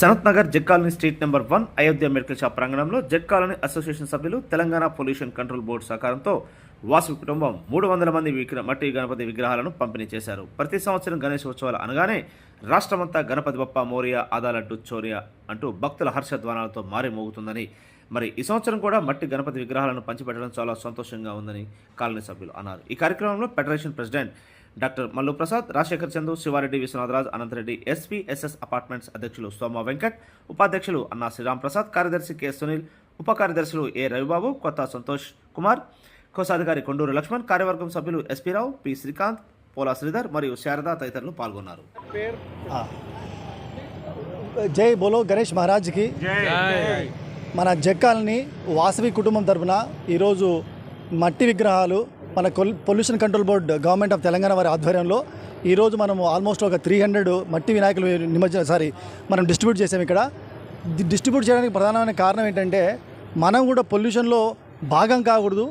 Sanath Nagar Z colony street number one Ayodhya medical shop ప్రాంగణంలో Z colony association సభ్యులు Telangana pollution control board సహకారంతో వాసు కుటుంబం మూడు వందల మంది విగ్రహ మట్టి గణపతి విగ్రహాలను పంపిణీ చేశారు. ప్రతి సంవత్సరం గణేష్ ఉత్సవాలు అనగానే రాష్ట్రమంతా గణపతి బప్ప మోరియా ఆదాలడ్డు చోరియా అంటూ భక్తుల హర్షధ్వానాలతో మారి మోగుతుందని మరి ఈ సంవత్సరం కూడా మట్టి గణపతి విగ్రహాలను పంచిపెట్టడం చాలా సంతోషంగా ఉందని కాలనీ సభ్యులు అన్నారు. ఈ కార్యక్రమంలో federation president doctor Mallu Prasad Rajasekhar Chandu Sivareddy Viswanatharaj Anantareddy SP SS apartments అధ్యక్షులు సోమ వెంకట్ ఉపాధ్యక్షులు అన్నా శ్రీరామ్ ప్రసాద్ కార్యదర్శి కె సునీల్ ఉప కార్యదర్శులు ఏ రవిబాబు కొత్త సంతోష్ కుమార్ కోశాధికారి కొండూరు లక్ష్మణ్ కార్యవర్గం సభ్యులు ఎస్పీ రావు పి శ్రీకాంత్ పోలా శ్రీధర్ మరియు శారద తదితరులు పాల్గొన్నారు. జై బోలో గణేష్ మహారాజ్కి. మన జక్కాలని వాసవి కుటుంబం తరఫున ఈరోజు మట్టి విగ్రహాలు మన కొల్ pollution control board government of Telangana వారి ఆధ్వర్యంలో ఈరోజు మనము ఆల్మోస్ట్ ఒక త్రీ హండ్రెడ్ మట్టి వినాయకులు నిమజ్జన సారీ మనం డిస్ట్రిబ్యూట్ చేసాం ఇక్కడ. డిస్ట్రిబ్యూట్ చేయడానికి ప్రధానమైన కారణం ఏంటంటే మనం కూడా పొల్యూషన్లో భాగం కాకూడదు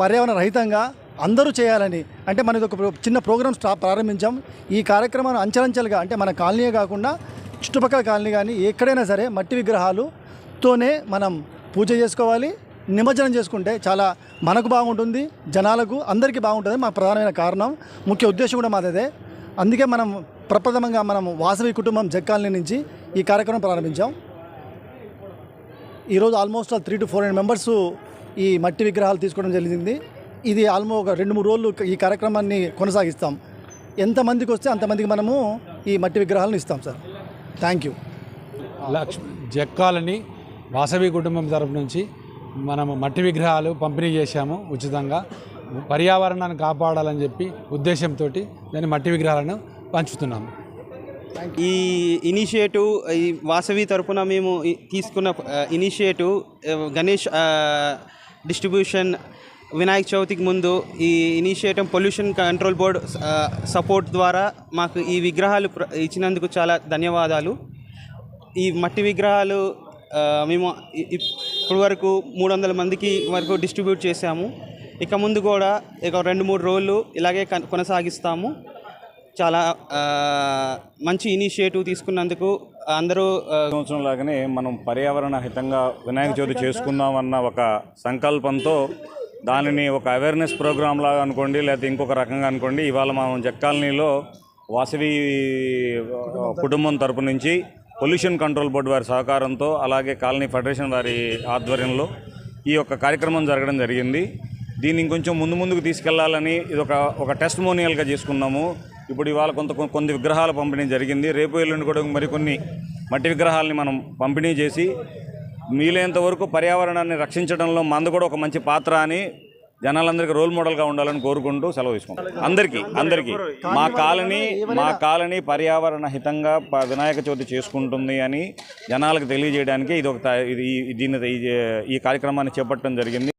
పర్యావరణ రహితంగా అందరూ చేయాలని. అంటే మనది ఇది ఒక ప్రో- చిన్న ప్రోగ్రామ్ స్టా ప్రారంభించాం. ఈ కార్యక్రమాన్ని అంచెలంచెలుగా అంటే మన కాలనీయే కాకుండా చుట్టుపక్కల కాలనీ కానీ ఎక్కడైనా సరే మట్టి విగ్రహాలు విగ్రహాలుతోనే మనం పూజ చేసుకోవాలి నిమజ్జనం చేసుకుంటే చాలా మనకు బాగుంటుంది జనాలకు అందరికీ బాగుంటుంది మా ప్రధానమైన కారణం ముఖ్య ఉద్దేశం కూడా మాది. అందుకే మనం ప్రప్రథమంగా మనం వాసవి కుటుంబం జక్కాలని నుంచి ఈ కార్యక్రమం ప్రారంభించాం. ఈరోజు almost three to four hundred members ఈ మట్టి విగ్రహాలు తీసుకోవడం జరిగింది. ఇది ఆల్మో ఒక రెండు మూడు రోజులు ఈ కార్యక్రమాన్ని కొనసాగిస్తాం. ఎంతమందికి వస్తే అంతమందికి మనము ఈ మట్టి విగ్రహాలను ఇస్తాం సార్. థ్యాంక్ యూ లక్ష్మి జక్కాలని వాసవి కుటుంబం తరపు నుంచి మనము మట్టి విగ్రహాలు పంపిణీ చేశాము ఉచితంగా. పర్యావరణాన్ని కాపాడాలని చెప్పి ఉద్దేశంతో దాన్ని మట్టి విగ్రహాలను పంచుతున్నాము. ఈ ఇనిషియేటివ్ ఈ వాసవి తరపున మేము తీసుకున్న ఇనిషియేటివ్ గణేష్ డిస్ట్రిబ్యూషన్ వినాయక చవితికి ముందు ఈ initiative pollution control board support ద్వారా మాకు ఈ విగ్రహాలు ప్ర- ఇచ్చినందుకు చాలా ధన్యవాదాలు. ఈ మట్టి విగ్రహాలు మేము ఇప్పటి వరకు మూడు వందల మందికి వరకు డిస్ట్రిబ్యూట్ చేశాము. ఇక ముందు కూడా ఇక రెండు మూడు రోజులు ఇలాగే కన్- కొనసాగిస్తాము. చాలా మంచి ఇనిషియేటివ్ తీసుకున్నందుకు అందరూ సంవత్సరం లాగానే మనం పర్యావరణ హితంగా వినాయక చవితి చేసుకుందామన్న ఒక సంకల్పంతో దానిని ఒక అవేర్నెస్ ప్రోగ్రామ్ లాగా అనుకోండి లేకపోతే ఇంకొక రకంగా అనుకోండి ఇవాళ మనం జక్కాలనీలో వాసవి కుటుంబం తరపు నుంచి పొల్యూషన్ కంట్రోల్ బోర్డు వారి సహకారంతో అలాగే కాలనీ ఫెడరేషన్ వారి ఆధ్వర్యంలో ఈ యొక్క కార్యక్రమం జరగడం జరిగింది. దీన్ని ఇంకొంచెం ముందు ముందుకు తీసుకెళ్ళాలని ఇది ఒక ఒక టెస్ట్ మోనియల్గా చేసుకున్నాము. ఇప్పుడు ఇవాళ కొంత కొన్ని విగ్రహాలు పంపిణీ జరిగింది. రేపు ఎల్లుండి కూడా మరికొన్ని మట్టి విగ్రహాలని మనం పంపిణీ చేసి వీలైనంత వరకు పర్యావరణాన్ని రక్షించడంలో మందు కూడా ఒక మంచి పాత్ర అని జనాలందరికీ రోల్ మోడల్గా ఉండాలని కోరుకుంటూ సెలవు తీసుకుంటాం. అందరికీ అందరికీ. మా కాలనీ మా కాలనీ పర్యావరణ హితంగా ప- వినాయక చవితి చేసుకుంటుంది అని జనాలకు తెలియజేయడానికి ఇది ఒక ఇది ఈ- దీన్ని ఈ కార్యక్రమాన్ని చేపట్టడం జరిగింది.